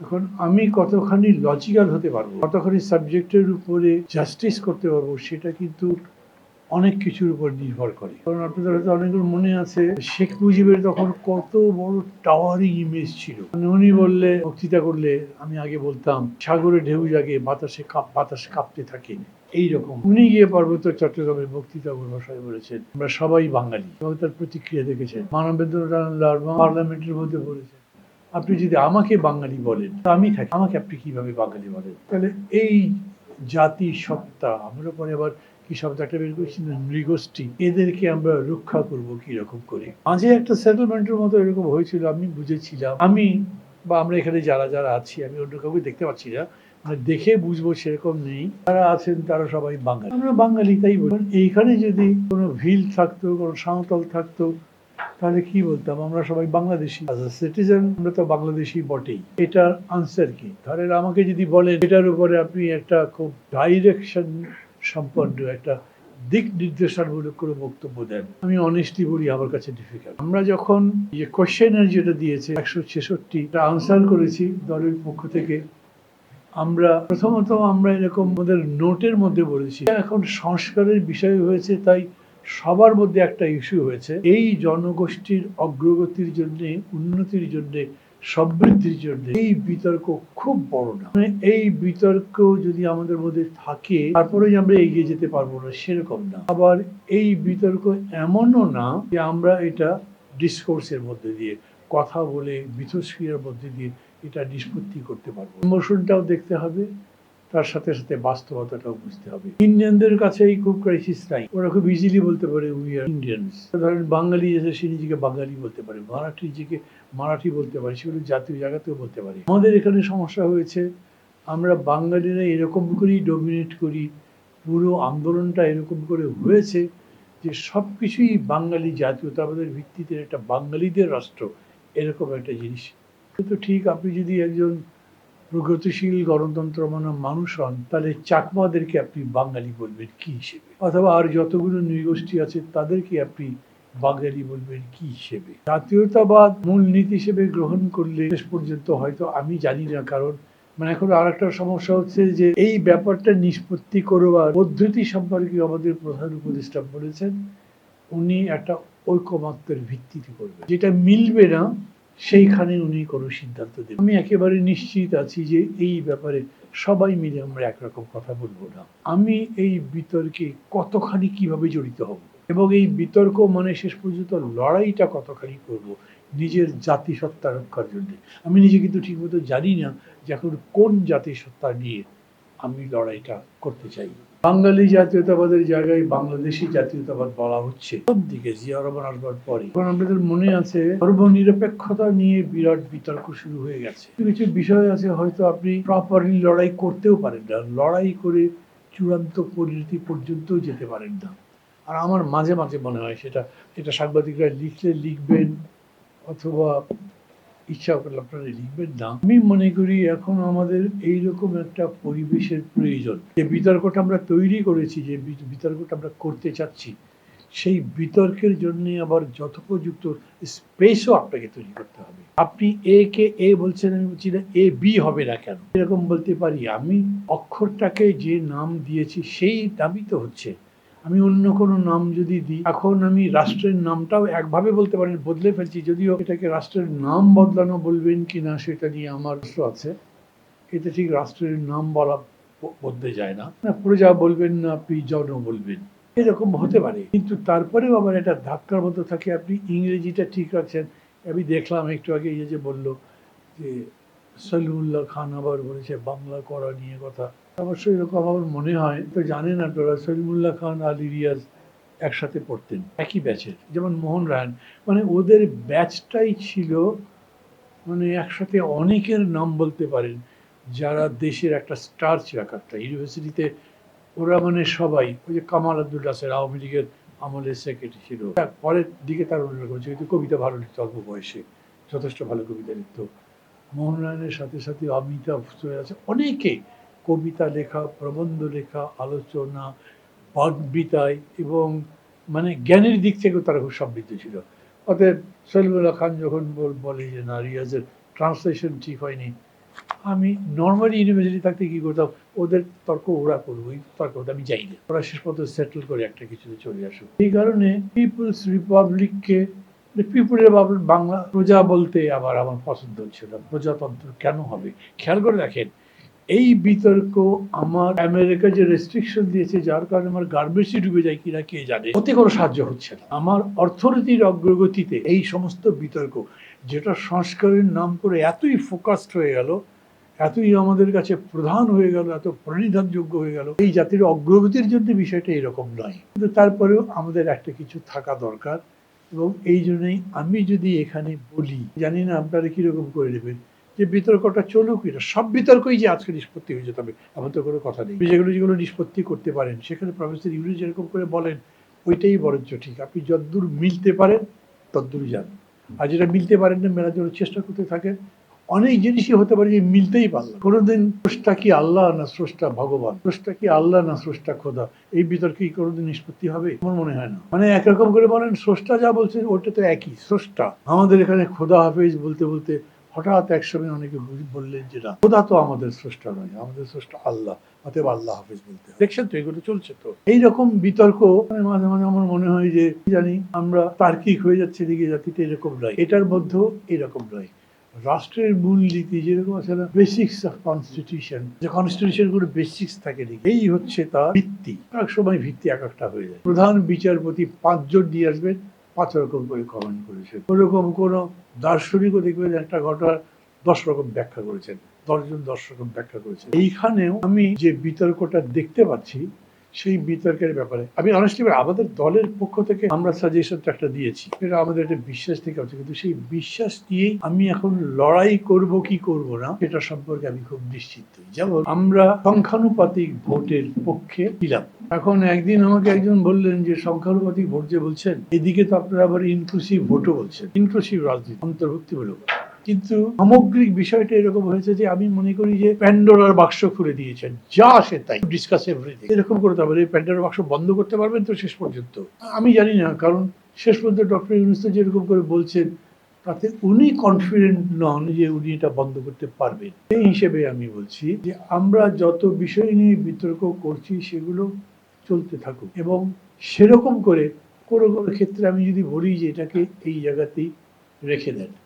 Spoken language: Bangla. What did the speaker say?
এখন আমি কতখানি লজিক্যাল হতে পারব, কতখানি সাবজেক্টের উপরে জাস্টিস করতে পারব, সেটা কিন্তু অনেক কিছুর উপর নির্ভর করে। কারণ আপনাদের হয়তো অনেকের মনে আছে, শেখ মুজিবের তখন কত বড় টাওয়ারিং ইমেজ ছিল। মানে উনি বললে, বক্তৃতা করলে আমি আগে বলতাম, সাগরে ঢেউ জাগে, বাতাসে কাপ, বাতাস কাঁপতে থাকে। এইরকম। উনি গিয়ে পার্বত্য চট্টগ্রামের বক্তৃতা ভাষায় বলেছেন, আমরা সবাই বাঙালি। এবং তার প্রতিক্রিয়া দেখেছেন। মানবেন্দ্রনাথ লার্মা পার্লামেন্টের মধ্যে বলেছেন আপনি যদি আমাকে বাঙালি বলেন আমি থাকি। আমাকে আপনি কীভাবে বাঙালি বলেন? তাহলে এই জাতি সত্তা, আমরা পরে আবার কি শব্দ একটা বের করছি না, নৃগোষ্ঠী, এদেরকে আমরা রক্ষা করব কি রকম করে? মাঝে একটা সেটেলমেন্টের মতো এরকম হয়েছিল, আমি বুঝেছিলাম। আমি বা আমরা এখানে যারা যারা আছি, আমি অন্য কাউকে দেখতে পাচ্ছি না মানে দেখে বুঝব সেরকম নেই। যারা আছেন তারা সবাই বাঙালি। আমরা বাঙালি, তাই বলি। এইখানে যদি কোনো ভিল থাকতো, কোনো সাঁওতাল থাকতো তাহলে কি বলতাম? আমরা সবাই বাংলাদেশি। অ্যাজ আ সিটিজেন আমরা তো বাংলাদেশি বটেই। এটার আনসার কি? ধরেন আমাকে যদি বলেন, এটার উপরে আপনি একটা খুব ডাইরেকশন সম্পন্ন একটা দিক নির্দেশনামূলক করে বক্তব্য দেন। আমি অনেস্টলি বলি, আমার কাছে ডিফিকাল্ট আমরা যখন যে কোশ্চেনের যেটা দিয়েছে, একশো ছেষট্টি আনসার করেছি দলের পক্ষ থেকে, আমরা প্রথমত আমরা এরকম আমাদের নোটের মধ্যে বলেছি। এখন সংস্কারের বিষয় হয়েছে, তাই সবার মধ্যে একটা ইস্যু হয়েছে। এই জনগোষ্ঠীর অগ্রগতির জন্য, উন্নতির জন্য, সমৃদ্ধির জন্য এই বিতর্ক খুব বড় না। মানে এই বিতর্ক যদি আমাদের মধ্যে থাকে তারপরে আমরা এগিয়ে যেতে পারব না, সেরকম না। আবার এই বিতর্ক এমনও না যে আমরা এটা ডিসকোর্সের মধ্যে দিয়ে, কথা বলে, মিথস্ক্রিয়ার মধ্যে দিয়ে এটা নিষ্পত্তি করতে পারব। ইমোশনটাও দেখতে হবে। তার সাথে সাথে বাস্তবতাটাও বুঝতে হবে। ইন্ডিয়ানদের কাছে এই খুব ক্রাইসিস নাই ওরা খুব ইজিলি বলতে পারে উই আর ইন্ডিয়ানস ধরেন বাঙালি এসে সে নিজেকে বাঙালি বলতে পারে, মারাঠি নিজেকে মারাঠি বলতে পারে, সেগুলো জাতীয় জায়গাতেও বলতে পারে। আমাদের এখানে সমস্যা হয়েছে, আমরা বাঙালিরা এরকম করেই ডমিনেট করি, পুরো আন্দোলনটা এরকম করে হয়েছে যে সব কিছুই বাঙালি জাতীয়তাবাদের ভিত্তিতে একটা বাঙালিদের রাষ্ট্র, এরকম একটা জিনিস। কিন্তু ঠিক আপনি যদি একজন প্রগতিশীল গণতন্ত্র মানা মানুষ হন, তাহলে চাকমাদেরকে আপনি বাঙালি বলবেন কি হিসেবে? অথবা আর যতগুলো নৃগোষ্ঠী আছে, তাদেরকে আপনি বাঙালি বলবেন কি হিসেবে? জাতীয়তাবাদ মূল নীতি হিসেবে গ্রহণ করলে শেষ পর্যন্ত হয়তো আমি জানি না, কারণ মানে এখন আর একটা সমস্যা হচ্ছে যে এই ব্যাপারটা নিষ্পত্তি করবার পদ্ধতি সম্পর্কে আমাদের প্রধান উপদেষ্টা বলেছেন। উনি একটা ঐকমত্যের ভিত্তিতে করবেন। যেটা মিলবে না সেইখানে উনি কোনো সিদ্ধান্ত দেবেন। আমি একেবারে নিশ্চিত আছি যে এই ব্যাপারে সবাই মিলে আমরা একরকম কথা বলব না। আমি এই বিতর্কে কতখানি কীভাবে জড়িত হব এবং এই বিতর্ক মানে শেষ পর্যন্ত লড়াইটা কতখানি করব নিজের জাতিসত্তা রক্ষার জন্য। আমি নিজে কিন্তু ঠিকমতো জানি না যে এখন কোন জাতিসত্তা নিয়ে আমি লড়াইটা করতে চাই। বাঙালি জাতীয়তাবাদের জায়গায় বাংলাদেশি জাতীয়তাবাদ বলা হচ্ছে। সব দিকে জিয়া রহমান আসবার পরে এখন আমাদের মনে আছে, ধর্মনিরপেক্ষতা নিয়ে বিরাট বিতর্ক শুরু হয়ে গেছে। কিছু বিষয় আছে, হয়তো আপনি প্রপারলি লড়াই করতেও পারেন না। লড়াই করে চূড়ান্ত পরিণতি পর্যন্ত যেতে পারেন না। আর আমার মাঝে মাঝে মনে হয় সেটা এটা সাংবাদিকরা লিখলে লিখবেন, অথবা ইচ্ছা করলে আপনারা লিখবেন না। আমি মনে করি এখন আমাদের এইরকম একটা পরিবেশের প্রয়োজন। যে বিতর্কটা আমরা তৈরি করেছি, যে বিতর্কটা আমরা করতে চাচ্ছি, সেই বিতর্কের জন্য আবার যথোপযুক্ত স্পেসও আপনাকে তৈরি করতে হবে। আপনি এ কে এ বলছেন, আমি বলছি না এ বি হবে না কেন? এরকম বলতে পারি, আমি অক্ষরটাকে যে নাম দিয়েছি, সেই নামই তো হচ্ছে। আমি অন্য কোনো নাম যদি দিই, এখন আমি রাষ্ট্রের নামটাও একভাবে বলতে পারেন বদলে ফেলছি, যদিও এটাকে রাষ্ট্রের নাম বদলানো বলবেন কি না সেটা নিয়ে আমার আছে। এতে ঠিক রাষ্ট্রের নাম বলা বদলে যায় না। না প্রজা বলবেন না, আপনি জন বলবেন। এরকম হতে পারে, কিন্তু তারপরেও আবার এটা ধাক্কার মতো থাকে, আপনি ইংরেজিটা ঠিক রাখছেন। আমি দেখলাম একটু আগে ইয়ে যে বলল যে, সলিমুল্লাহ খান আবার বলেছে, বাংলা করা নিয়ে কথা। অবশ্য এরকম আমার মনে হয়, তো জানেন আপনারা সলিমুল্লাহ খান আলী রিয়াজ একসাথে পড়তেন, একই ব্যাচের, যেমন মোহন রায়ন মানে ওদের ব্যাচটাই ছিল মানে একসাথে অনেকের নাম বলতে পারেন, যারা দেশের একটা স্টার ছিল এক একটা। ইউনিভার্সিটিতে ওরা মানে সবাই, ওই যে কামাল আব্দুল নাসের আওয়ামী লীগের আমলের সেক্রেটারি ছিল। তার পরের দিকে তার অন্যরকম ছিল কিন্তু কবিতা ভালো লিখত অল্প বয়সে, যথেষ্ট ভালো কবিতা লিখত। মোহন রায়নের সাথে সাথে অমিতাভ আছে অনেকে কবিতা লেখা, প্রবন্ধ লেখা, আলোচনা, বাগ্বিতায় এবং মানে জ্ঞানের দিক থেকেও তারা খুব সমৃদ্ধ ছিল। অতএব সলিমুল্লাহ খান যখন বল- যে, না, রিয়াজের ট্রান্সলেশন ঠিক হয়নি। আমি নর্মালি ইউনিভার্সিটি থাকতে কি করতাম? ওদের তর্ক ওরা করব এই তর্ক ওটা আমি যাই না। ওরা শেষ পর্যন্ত সেটেল করে একটা কিছুতে চলে আসুক। এই কারণে পিপুলস রিপাবলিককে পিপুলের বাংলা প্রজা বলতে আবার আমার পছন্দ হচ্ছে না। প্রজাতন্ত্র কেন হবে? খেয়াল করে দেখেন এই বিতর্ক আমার আমেরিকা যে রেস্ট্রিকশন দিয়েছে, যার কারণে আমার গার্বেজই ডুবে যায় কিনা কে জানে? ওতে কোনো সাহায্য হচ্ছে না। আমার অর্থনীতির অগ্রগতিতে এই সমস্ত বিতর্ক, যেটা সংস্কারের নাম করে এতই ফোকাসড হয়ে গেল, এতই আমাদের কাছে প্রধান হয়ে গেল, এত প্রণিধানযোগ্য হয়ে গেল, এই জাতির অগ্রগতির জন্য বিষয়টা এরকম নয়। কিন্তু তারপরেও আমাদের একটা কিছু থাকা দরকার এবং এই জন্যই আমি যদি এখানে বলি, জানি না আপনারা কীরকম করে নেবেন। যে বিতর্কটা চলুক, এটা সব বিতর্কই যে আজকে নিষ্পত্তি হয়ে যেতে হবে এমন তো কোনো কথা নেই। যেগুলো যেগুলো নিষ্পত্তি করতে পারেন, সেখানে প্রফেসর ইউনি যেরকম করে বলেন, ওইটাই বরঞ্চ ঠিক। আপনি যদ্দূর মিলতে পারেন, তদ্দূরই যান। আর যেটা মিলতে পারেন না, মেলার জন্য চেষ্টা করতে থাকেন। অনেক জিনিসই হতে পারে যে মিলতেই পারলাম। কোনোদিন স্রষ্টা কি আল্লাহ না স্রষ্টা ভগবান? স্রষ্টা কি আল্লাহ না স্রষ্টা খোদা? এই বিতর্কে কোনোদিন নিষ্পত্তি হবে? আমার মনে হয় না। মানে একরকম করে বলেন, স্রষ্টা যা বলছেন ওটা তো একই। স্রষ্টা। আমাদের এখানে খোদা হাফেজ বলতে বলতে হঠাৎ একসময় অনেকে বললেন যে না খোদা তো আমাদের স্রষ্টা নয় আমাদের স্রষ্টা আল্লাহ অতএব আল্লাহ হাফেজ বলতে দেখছেন তো এগুলো চলছে তো। এইরকম বিতর্ক মানে মাঝে মাঝে আমার মনে হয় যে জানি আমরা তার্কিক হয়ে যাচ্ছে দিকে জাতিতে এরকম নয়। এটার মধ্যেও এরকম নয়। রাষ্ট্রের মূল নীতি যেরকম আছে না বেসিক্স অফ কনস্টিটিউশন যে কনস্টিটিউশনগুলো বেসিক্স থাকে নাকি, এই হচ্ছে তার ভিত্তি। এক সময় ভিত্তি এক একটা হয়ে যায়। প্রধান বিচারপতি পাঁচজন দিয়ে আসবেন পাঁচ রকম করে কমেন্ট করেছেন ওরকম কোন দার্শনিকও দেখবেন একটা ঘটনা দশ রকম ব্যাখ্যা করেছেন, দশজন দশ রকম ব্যাখ্যা করেছেন। এইখানেও আমি যে বিতর্কটা দেখতে পাচ্ছি সেই বিতর্কের ব্যাপারে। আমি অনেস্টলি আমাদের দলের পক্ষ থেকে আমরা সাজেশনটা একটা দিয়েছি। এটা আমাদের একটা বিশ্বাস থেকে হচ্ছে কিন্তু সেই বিশ্বাস দিয়েই আমি এখন লড়াই করব কি করব না এটা সম্পর্কে আমি খুব নিশ্চিত যেমন আমরা সংখ্যানুপাতিক ভোটের পক্ষে ছিলাম। এখন একদিন আমাকে একজন বললেন যে, সংখ্যানুপাতিক ভোট যে বলছেন, এদিকে তো আপনারা আবার ইনক্লুসিভ ভোটও বলছেন। ইনক্লুসিভ রাজনীতি, অন্তর্ভুক্তিমূলক। কিন্তু সামগ্রিক বিষয়টা এরকম হয়েছে যে আমি মনে করি যে প্যান্ডোরার বাক্স খুলে দিয়েছেন। যা আসে তাই। ডিসকাস এভরিথিং এরকম করতে হবে প্যান্ডোরার বাক্স বন্ধ করতে পারবেন তো শেষ পর্যন্ত। আমি জানি না, কারণ শেষ পর্যন্ত ডক্টর ইউনুস যেরকম করে বলছেন, তাতে উনি কনফিডেন্ট নন যে উনি এটা বন্ধ করতে পারবেন। সেই হিসেবে আমি বলছি যে আমরা যত বিষয় নিয়ে বিতর্ক করছি, সেগুলো চলতে থাকুক। এবং সেরকম করে কোনো কোনো ক্ষেত্রে আমি যদি বলি যে এটাকে এই জায়গাতেই রেখে দেন।